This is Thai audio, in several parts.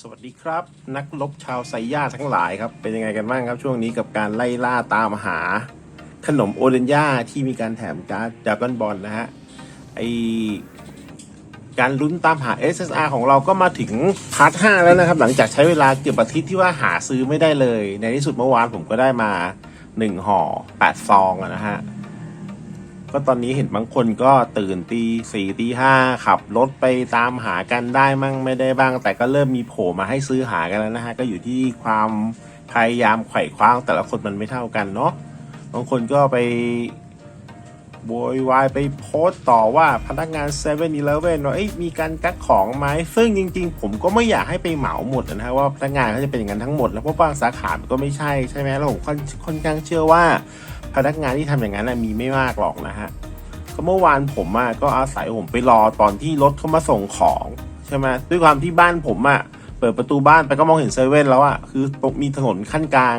สวัสดีครับ นักรบชาวไซย่าทั้งหลายครับ เป็นยังไงกันบ้างครับช่วงนี้กับการไล่ล่าตามหา ขนมโอเดนย่าที่มีการแถมการ์ดดากอนบอลนะฮะไอการลุ้นตามหา SSR ของเราก็มาถึงพาร์ท5แล้วนะครับ หลังจากใช้เวลาเกือบอาทิตย์ที่ว่าหาซื้อไม่ได้เลย ในที่สุดเมื่อวานผมก็ได้มา 1ห่อ8ซองนะฮะ ก็ตอนนี้เห็นบางคนก็ตื่นตีสี่ตีห้าขับรถไปตามหากันได้มั่งไม่ได้บ้าง แต่ก็เริ่มมีโผล่มาให้ซื้อหากันแล้วนะฮะ ก็อยู่ที่ความพยายามไขว่คว้างแต่ละคนมันไม่เท่ากันเนาะบางคนก็ไปโวยวายไปโพสต์ต่อว่าพนักงาน7 e เ e ่ e อเว่าเอ้มีการกักของไหมซึ่งจริง ๆ ผมก็ไม่อยากให้ไปเหมาหมดนะฮะว่าพนักงานเขาจะเป็นอย่างนั้นทั้งหมด แล้วเพราะบางสาขามันก็ไม่ใช่ใช่ไหมแล้วผมค่อนค่อนข้างเชื่อว่า พนักงานที่ทำอย่างนั้นนะมีไม่มากหรอกนะฮะก็เมื่อวานผมอะก็อาศัยผมไปรอตอนที่รถเขามาส่งของใช่ไหมด้วยความที่บ้านผมอะเปิดประตูบ้านไปก็มองเห็นเซเว่นแล้วอะคือมีถนนขั้นกลาง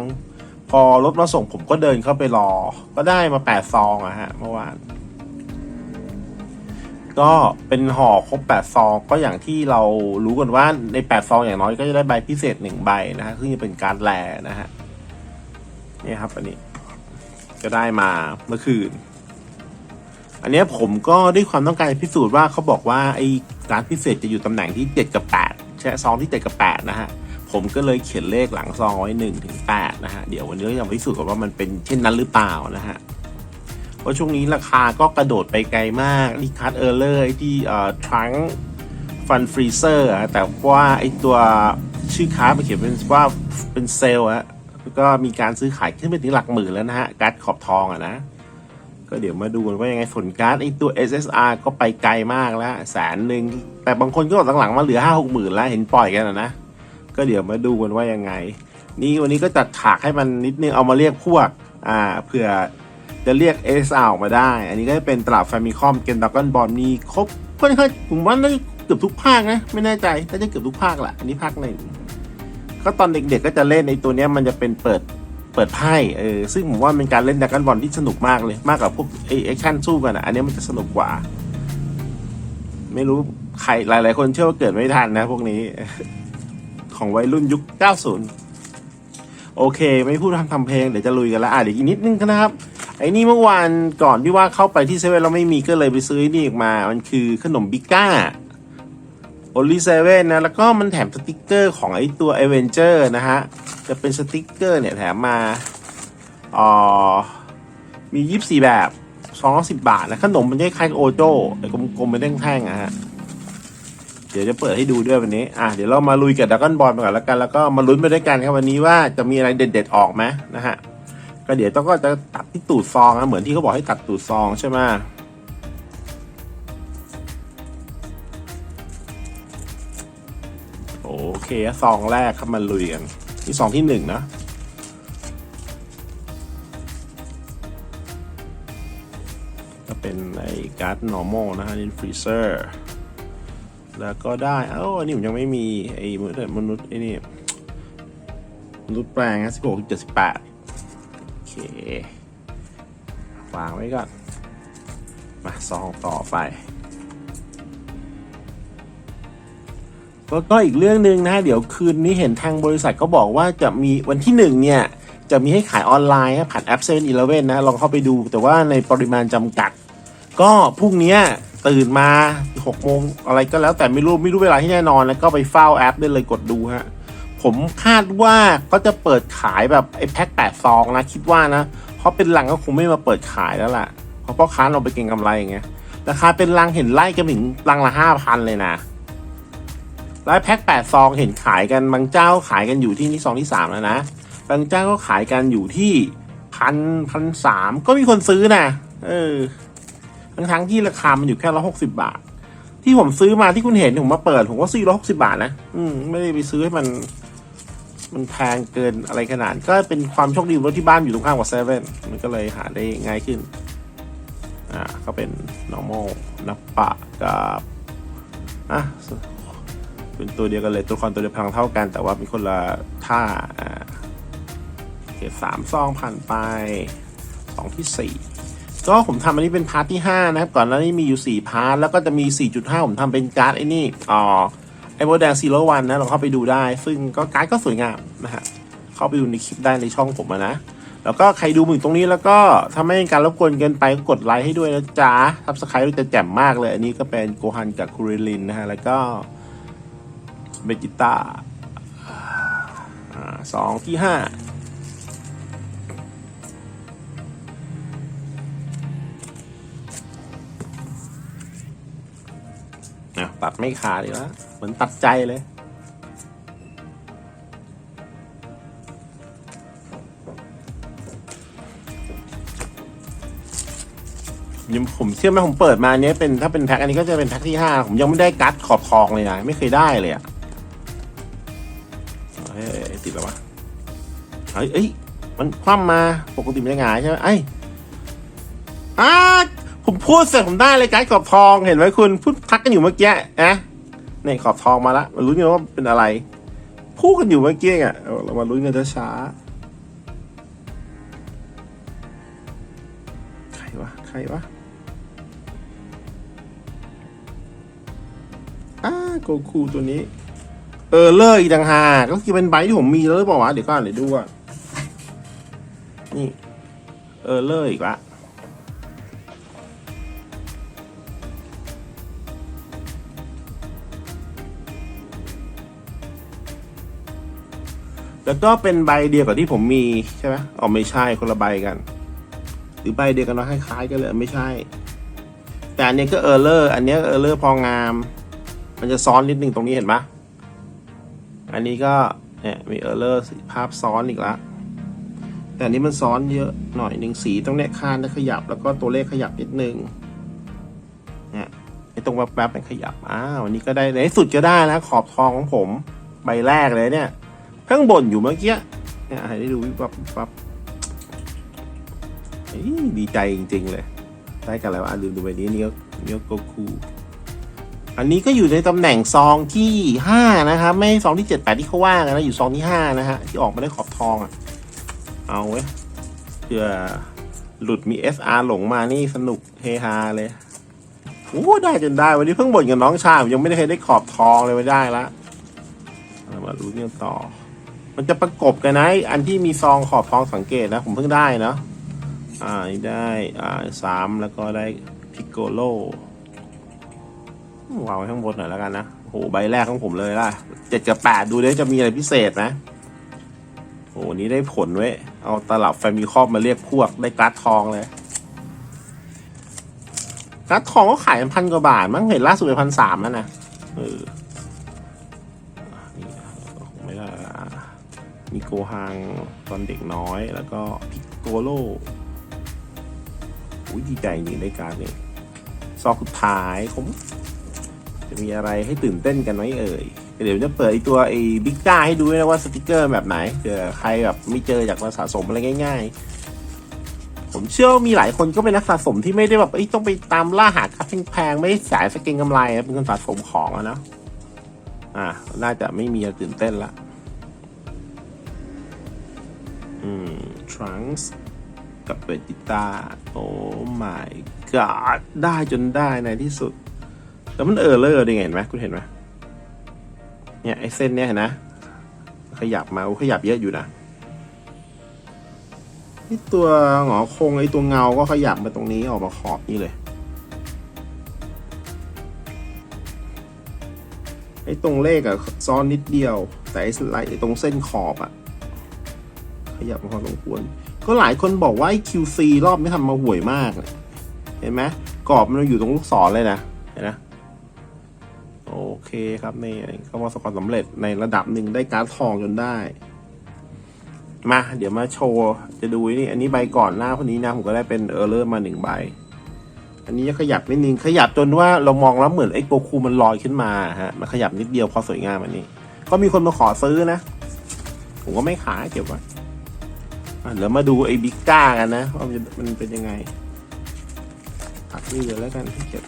พอรถมาส่งผมก็เดินเข้าไปรอ ก็ได้มาแปดซองอะฮะเมื่อวานก็เป็นห่อครบแปดซองก็อย่างที่เรารู้กันว่าในแปดซองอย่างน้อยก็จะได้ใบพิเศษหนึ่งใบนะฮะซึ่งจะเป็นการแลนะฮะนี่ครับอันนี้ ก็ได้มาเมื่อคืน อันนี้ผมก็ด้วยความต้องการพิสูจน์ว่าเขาบอกว่าไอ้การดพิเศษจะอยู่ตำแหน่งที่ 7 กับ8ใช่ซองที่ 7 กับ 8 นะฮะ ผมก็เลยเขียนเลขหลังซองไว้1ถึง8นะฮะ เดี๋ยววันนี้เราจะพิสูจน์กันว่ามันเป็นเช่นนั้นหรือเปล่านะฮะเพราะช่วงนี้ราคาก็กระโดดไปไกลมากรีคัสเออร์เลอร์ที่เอ่อทรังฟันฟรีเซอร์แต่ว่าไอ้ตัวชื่อค้าไปเขียนเป็นว่าเป็นเซลล์อะ ก็มีการซื้อขายขึ้นไปถึงหลักหมื่นแล้วนะฮะการ์ดขอบทองอะนะ ก็เดี๋ยวมาดูกันว่ายังไงผลการ์ดไอตัว SSR ก็ไปไกลมากแล้วแสนหนึ่งแต่บางคนก็หลังๆมาเหลือห้าหกหมื่นแล้วเห็นปล่อยกันนะนะก็เดี๋ยวมาดูกันว่ายังไง นี่วันนี้ก็จัดฉากให้มันนิดนึงเอามาเรียกพวกอ่าเผื่อจะเรียก SSR ออกมาได้ อันนี้ก็จะเป็นตลับแฟมิคอมเกมดักกันบอลมีครบค่อนข้างผมว่าน่าจะเกือบทุกภาคนะ ไม่แน่ใจน่าจะเกือบทุกภาคแหละอันนี้ภาคหนึ่ง ก็ตอนเด็กๆก็จะเล่นในตัวเนี้ยมันจะเป็นเปิดเปิดไพ่เออซึ่งผมว่าเป็นการเล่นดักกันบอลที่สนุกมากเลยมากกว่าพวกไอแอคชั่นสู้กันอะอันนี้มันจะสนุกกว่า ไม่รู้ใครหลายๆ คนเชื่อว่าเกิดไม่ทันนะ พวกนี้ ของวัยรุ่นยุค 90 โอเค ไม่พูดทำทำเพลงเดี๋ยวจะลุยกันแล้วอะเดี๋ยวอีกนิดนึงนะครับ ไอ้นี่เมื่อวานก่อนที่ว่าเข้าไปที่เซเว่นเราไม่มีก็เลยไปซื้อนี่ออกมา มันคือขนมบิก้า โอลิเซเว่นนะ แล้วก็มันแถมสติกเกอร์ของไอตัว a v e n g e r นะฮะ จะเป็นสติกเกอร์เนี่ยแถมมาอ๋อมียี่สิบสี่แบบสองสิบบาทนะขนมมันจะคล้ายๆโอโจ้ไอ้กลมๆเป็นแท่งๆอะฮะ เดี๋ยวจะเปิดให้ดูด้วยวันนี้ อะ เดี๋ยวเรามาลุยกับดักกอนบอลไปก่อนแล้วกัน แล้วก็มาลุ้นไปด้วยกันครับวันนี้ว่าจะมีอะไรเด็ดๆออกไหมนะฮะ ก็เดี๋ยวต้องก็จะตัดที่ตูดซองนะเหมือนที่เขาบอกให้ตัดตูดซองใช่ไหม ซองแรกครับมาลุยกันนี่ซองที่หนึ่งนะก็เป็นไอ้การ์ด normal นะฮะนี่ฟรีเซอร์แล้วก็ได้เอ้าอันนี้ผมยังไม่มีไอ้มนุษย์มนุษย์ไอ้นี่มนุษย์แปลงนะสิบหกเจ็ดสิบแปดโอเควางไว้ก่อน มาซองต่อไป แล้วก็อีกเรื่องหนึ่งนะเดี๋ยวคืนนี้เห็นทางบริษัทก็บอกว่าจะมีวันที่หนึ่งเนี่ย จะมีให้ขายออนไลน์ผ่านแอปเซเว่นอีเลเว่นนะ ลองเข้าไปดูแต่ว่าในปริมาณจำกัด ก็พรุ่งนี้ตื่นมา6โมงอะไรก็แล้วแต่ไม่รู้ ไม่รู้เวลาที่แน่นอนแล้วก็ไปเฝ้าแอปได้เลยกดดูฮะ ผมคาดว่าก็จะเปิดขายแบบไอ้แพ็คแปดซองนะ คิดว่านะ เพราะเป็นลังก็คงไม่มาเปิดขายแล้วล่ะเพราะพ่อค้าเราไปเก็งกำไรอย่างเงี้ยราคาเป็นลังเห็นไล่กันถึงลังละห้าพันเลยนะ แล้วแพ็คแปดซองเห็นขายกันบางเจ้าขายกันอยู่ที่นี่ซองที่สามแล้วนะบางเจ้าก็ขายกันอยู่ที่พันพันสามก็มีคนซื้อนะเออทั้งทั้งที่ราคามันอยู่แค่ร้อยหกสิบาท ที่ผมซื้อมาที่คุณเห็นผมมาเปิดผมก็ซื้อร้อยหกสิบาทนะอืมไม่ได้ไปซื้อให้มัน มันแพงเกินอะไรขนาด ก็เป็นความโชคดีว่าที่บ้านอยู่ตรงข้ามกับเซเว่นมันก็เลยหาได้ง่ายขึ้น อ่า ก็เป็น normal นับปะกับอะ เป็นตัวเดียวกันเลยตัวละครตัวเดียวพลังเท่ากัน แต่ว่าเป็นคนละท่าอ่าโอเคสามซองผ่านไปสองที่สี่ก็ผมทำอันนี้เป็นพาร์ทที่ห้านะครับ ก่อนหน้านี้มีอยู่สี่พาร์ท แล้วก็จะมีสี่จุดห้าผมทำเป็นการ์ดไอ้นี่อ๋อไอโบแดงซีโร่วันนะลองเข้าไปดูได้ ซึ่งก็การ์ดก็สวยงามนะฮะเข้าไปดูในคลิปได้ในช่องผมนะ แล้วก็ใครดูมือตรงนี้แล้วก็ถ้าไม่เป็นการรบกวนเกินไปก็กดไลค์ให้ด้วยนะจ๊ะทับสไครต์จะแจ่มมากเลย อันนี้ก็เป็นโกฮันกับคูริลินนะฮะแล้วก็ เบจิต้าอ่าสองที่ห้าอะตัดไม่ขาดอีกแล้วเหมือนตัดใจเลยยังผมเชื่อไหมผมเปิดมาเนี้ยเป็นถ้าเป็นแพ็คอันนี้ก็จะเป็นแพ็คที่ห้าผมยังไม่ได้กัดขอบทองเลยนะ ไม่เคยได้เลยอะ ติดแล้ววะเฮ้ยเอ้ยมันคว่ำมาปกติมันจะหงายใช่ไหมไอ้ยอ้าผมพูดเสร็จผมได้เลยกัดขอบทองเห็นไหมคุณพูดทักกันอยู่เมื่อกี้นะนี่ขอบทองมาละมาลุ้นกันว่าเป็นอะไร พูดกันอยู่เมื่อกี้อะเรามาลุ้นกันช้าใครวะใครวะอ่าโกคูตัวนี้ เออเลอร์อีกต่างหากก็คือเป็นใบที่ผมมีแล้วหรือเปล่าวะเดี๋ยวก่อนเดี๋ยวดูอะนี่ เออเลอร์อีกละแล้วก็เป็นใบเดียวกับที่ผมมีใช่ไหมอ๋อไม่ใช่คนละใบกัน หรือใบเดียวกันเนาะคล้ายๆกันเลยไม่ใช่ แต่อันนี้ก็เออเลอร์ อันนี้เออเลอร์พองาม มันจะซ้อนนิดนึงตรงนี้เห็นปะ อันนี้ก็เนี่ยมีเออร์เลอร์ภาพซ้อนอีกละแต่อันนี้มันซ้อนเยอะหน่อยหนึ่งสีตรงเนี้ยข้างได้ขยับแล้วก็ตัวเลขขยับนิดนึงเนี่ยไอ้ตรงแป๊บๆมันขยับอ้าวันนี้ก็ได้ในสุดก็ได้แล้วขอบทองของผมใบแรกเลยเนี่ยเพิ่งบ่นอยู่เมื่อกี้เนี่ยให้ได้ดูวิบวับวิบวับดีใจจริง ๆ เลย ได้กันแล้วอะลืมดูใบนี้นี่ก็นี่ก็คู อันนี้ก็อยู่ในตำแหน่งซองที่ห้านะครับไม่ซองที่เจ็ดแปดที่เขาว่ากันนะอยู่ซองที่ห้านะฮะ ที่ออกมาได้ขอบทองอะ เอาเว้ยเผื่อหลุดมี SR หลงมานี่สนุกเฮฮาเลยโอ้ได้จนได้วันนี้เพิ่งบ่นกับน้องชายผมยังไม่ได้เคยได้ขอบทองเลยไม่ได้ละเอามาดูเนี่ยต่อ มันจะประกบกันนะไอ้อันที่มีซองขอบทองสังเกตนะ ผมเพิ่งได้เนาะอ่านี่ได้อ่าสามแล้วก็ได้พิกโกโล วางไว้ข้างบนหน่อยแล้วกันนะโอ้โหใบแรกของผมเลยล่ะเจ็ดกับแปดดูด้จะมีอะไรพิเศษไหมโอ้โหนี้ได้ผลเว้ยเอาตลับแฟมิคอมมาเรียกพวกได้การ์ดทองเลยการ์ดทองก็ขายพันกว่าบาทมั้งเห็นล่าสุดไปพันสามแล้วนะเออนี่ก็คงไม่ได้มีโกฮังตอนเด็กน้อยแล้วก็พิกโกโลอุ้ยดีใจจริงได้การ์ดนี้ซอกสุดท้ายผม จะมีอะไรให้ตื่นเต้นกันไหมเอ่ยเดี๋ยวจะเปิดไอตัวไอบิ๊กก้าให้ดูนะว่าสติกเกอร์แบบไหนเผื่อใครแบบไม่เจออยากมาสะสมอะไรง่าย ๆ ผมเชื่อว่ามีหลายคนก็เป็นนักสะสมที่ไม่ได้แบบเอ้ยต้องไปตามล่าหาคัดแพงๆไม่สายสเก็งกำไรเป็นคนสะสมของอะนะอ่าน่าจะไม่มีตื่นเต้นละอืมทรังส์กับเบติต้าโอ้ my god ได้จนได้ในที่สุด แล้วมันเออเลอร์ด้ไงเห็นไหมคุณเห็นไหมเนี่ยไอ้เส้นเนี่ยเห็นนะ ขยับมาขยับเยอะอยู่นะนี่ตัวหงอคงไอ้ตัวเงาก็ขยับมาตรงนี้ออกมาขอบนี่เลยไอ้ตรงเลขอะซ้อนนิดเดียว แต่ไอ้ไลไอ้ตรงเส้นขอบอะขยับมาพอสมควร ก็หลายคนบอกว่าไอ้ QC รอบนี้ทำมาห่วยมาก เห็นไหมกรอบมันอยู่ตรงลูกศรเลยนะ เห็นนะ โอเคครับนี่ก็ประสบความสำเร็จในระดับหนึ่งได้การ์ดทองจนได้ มา เดี๋ยวมาโชว์ จะดูนี่ อันนี้ใบก่อนหน้าคนนี้นะ ผมก็ได้เป็นเออร์เลอร์มาหนึ่งใบ อันนี้ขยับนิดนึง ขยับจนว่าเรามองแล้วเหมือนไอ้โกคูมันลอยขึ้นมาฮะ มันขยับนิดเดียวพอสวยงามอันนี้ ก็มีคนมาขอซื้อนะ ผมก็ไม่ขายเก็บไว้อะเดี๋ยวมาดูไอ้บิ๊กก้ากันนะว่ามันเป็นยังไงตัดนี่เดี๋ยแล้วกันที่เก็บ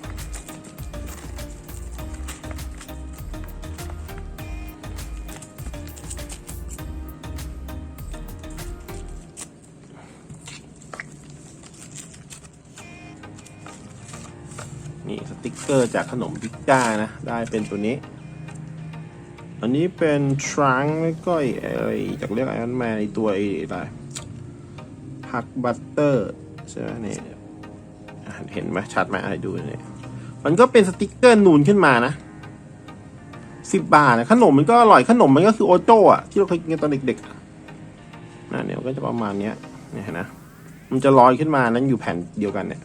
นี่สติกเกอร์จากขนมพิก้านะ ได้เป็นตัวนี้ อันนี้เป็นทรังแล้วก็ไอ้อะไรจากเรียกไอรอนแมนตัวไอ้อะไรฮักบัตเตอร์ใช่ไหมเนี่ยเห็นไหมชัดไหมไอ้ดูเนี่ยมันก็เป็นสติกเกอร์นูนขึ้นมานะสิบบาทนะขนมมันก็อร่อยขนมมันก็คือโอโจ้อะที่เราเคยกินตอนเด็กๆนะเนี่ยก็จะประมาณเนี้ยเนี่ยเห็นนะมันจะลอยขึ้นมานั้นอยู่แผ่นเดียวกันเนี่ย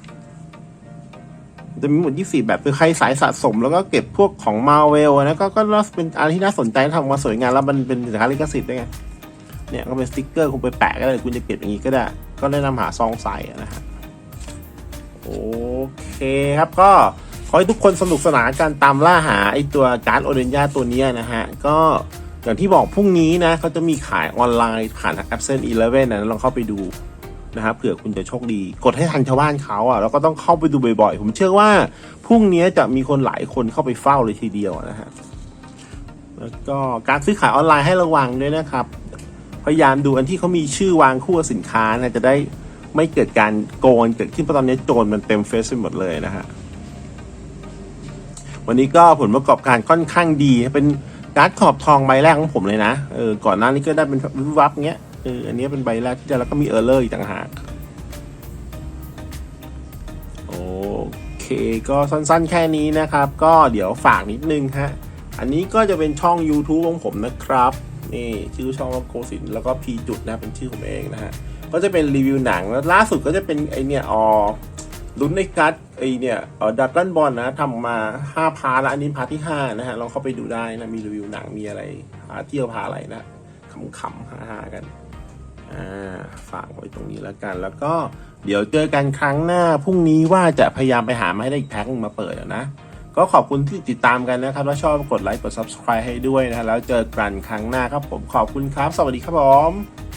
จะมีหมด 24 แบบคือใครสายสะสม แล้วก็เก็บพวกของมาเวลนะก็ก็เป็นอะไรที่น่าสนใจทำมาสวยงามแล้วมันเป็นสินค้าลิขสิทธิ์ด้วยไงเนี่ยก็เป็นสติ๊กเกอร์คุณไปแปะก็ได้คุณจะเก็บอย่างนี้ก็ได้ ก็แนะนำหาซองใส่นะฮะโอเคครับก็ขอให้ทุกคนสนุกสนานการตามล่าหาไอตัวการ์ดโอเดนยาตัวนี้นะฮะ ก็อย่างที่บอกพรุ่งนี้นะเขาจะมีขายออนไลน์ผ่านทางแอปเซนอีเลฟเว่นนะลองเข้าไปดู นะครับเผื่อคุณจะโชคดี กดให้ทันชาวบ้านเขาอะแล้วก็ต้องเข้าไปดูบ่อยๆ ผมเชื่อว่าพรุ่งนี้จะมีคนหลายคนเข้าไปเฝ้าเลยทีเดียวนะฮะแล้วก็การซื้อขายออนไลน์ให้ระวังด้วยนะครับ พยายามดูอันที่เขามีชื่อวางคู่กับสินค้านะจะได้ไม่เกิดการโกงเกิดขึ้นเพราะตอนนี้โจรมันเต็มเฟซไปหมดเลยนะฮะวันนี้ก็ผลประกอบการค่อนข้างดีเป็นการ์ดขอบทองใบแรกของผมเลยนะเออก่อนหน้านี้ก็ได้เป็นวิบวับเงี้ย เอออันนี้เป็นใบแรกที่ได้แล้วก็มีเออร์เลอร์อีกต่างหากโอเคก็สั้นๆแค่นี้นะครับ ก็เดี๋ยวฝากนิดนึงฮะอันนี้ก็จะเป็นช่อง YouTube ของผมนะครับนี่ชื่อช่องว่าโกสินแล้วก็พีจุดนะเป็นชื่อผมเองนะฮะก็จะเป็นรีวิวหนังแล้วล่าสุดก็จะเป็นไอเนี่ยออลุ้นในกัดไอเนี่ยเออดักกันบอลนะทำมาห้าพาร์ทแล้วอันนี้พาร์ทที่ห้านะฮะลองเข้าไปดูได้นะ มีรีวิวหนังมีอะไรพาเที่ยวพาอะไรนะขำๆฮาๆกัน ฝากไว้ตรงนี้แล้วกัน แล้วก็เดี๋ยวเจอกันครั้งหน้าพรุ่งนี้ว่าจะพยายามไปหามาให้ได้อีกแพ็คนึงมาเปิดนะ ก็ขอบคุณที่ติดตามกันนะครับ ถ้าชอบกดไลค์กด subscribe ให้ด้วยนะแล้วเจอกันครั้งหน้าครับผมขอบคุณครับ สวัสดีครับผม